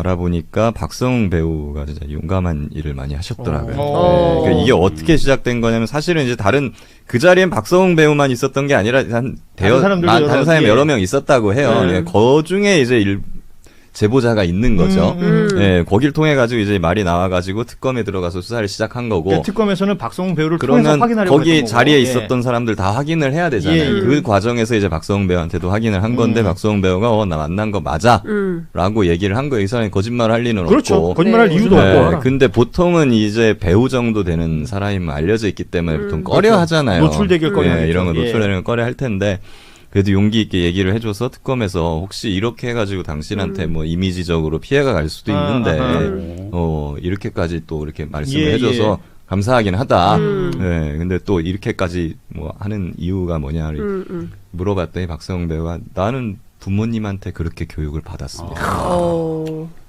알아보니까 박성웅 배우가 진짜 용감한 일을 많이 하셨더라고요. 어. 네, 그러니까 이게 어떻게 시작된 거냐면 사실은 이제 다른 그 자리엔 박성웅 배우만 있었던 게 아니라 한 대여 사람들도 마- 여러- 다른 사람이 예. 여러 명 있었다고 해요. 네. 예, 그 중에 이제 일, 제보자가 있는 거죠. 음, 음. 예, 거길 통해 가지고 이제 말이 나와 가지고 특검에 들어가서 수사를 시작한 거고. 그러니까 특검에서는 박성웅 배우를 통해서 그러면 확인하려고 거기. 자리에 예. 있었던 사람들 다 확인을 해야 되잖아요. 예, 예. 그 과정에서 이제 박성웅 배우한테도 확인을 한 건데 음. 박성웅 배우가 어 나 만난 거 맞아. 음. 라고 얘기를 한 거예요. 이 사람이 거짓말 할 리는 그렇죠. 없고. 거짓말할 네. 이유도 네, 없고. 근데 보통은 이제 배우 정도 되는 사람이면 알려져 있기 때문에 음. 보통 꺼려 그렇죠. 하잖아요. 노출되길 꺼려 예. 이런 거 예. 노출되는 거 꺼려 할 텐데 그래도 용기 있게 얘기를 해줘서 특검에서 혹시 이렇게 해가지고 당신한테 음. 뭐 이미지적으로 피해가 갈 수도 아, 있는데 아하. 어 이렇게까지 또 이렇게 말씀을 예, 해줘서 예. 감사하긴 하다. 음. 네, 근데 또 이렇게까지 뭐 하는 이유가 뭐냐 음, 음. 물어봤더니 박성웅 배우가 나는 부모님한테 그렇게 교육을 받았습니다. 어.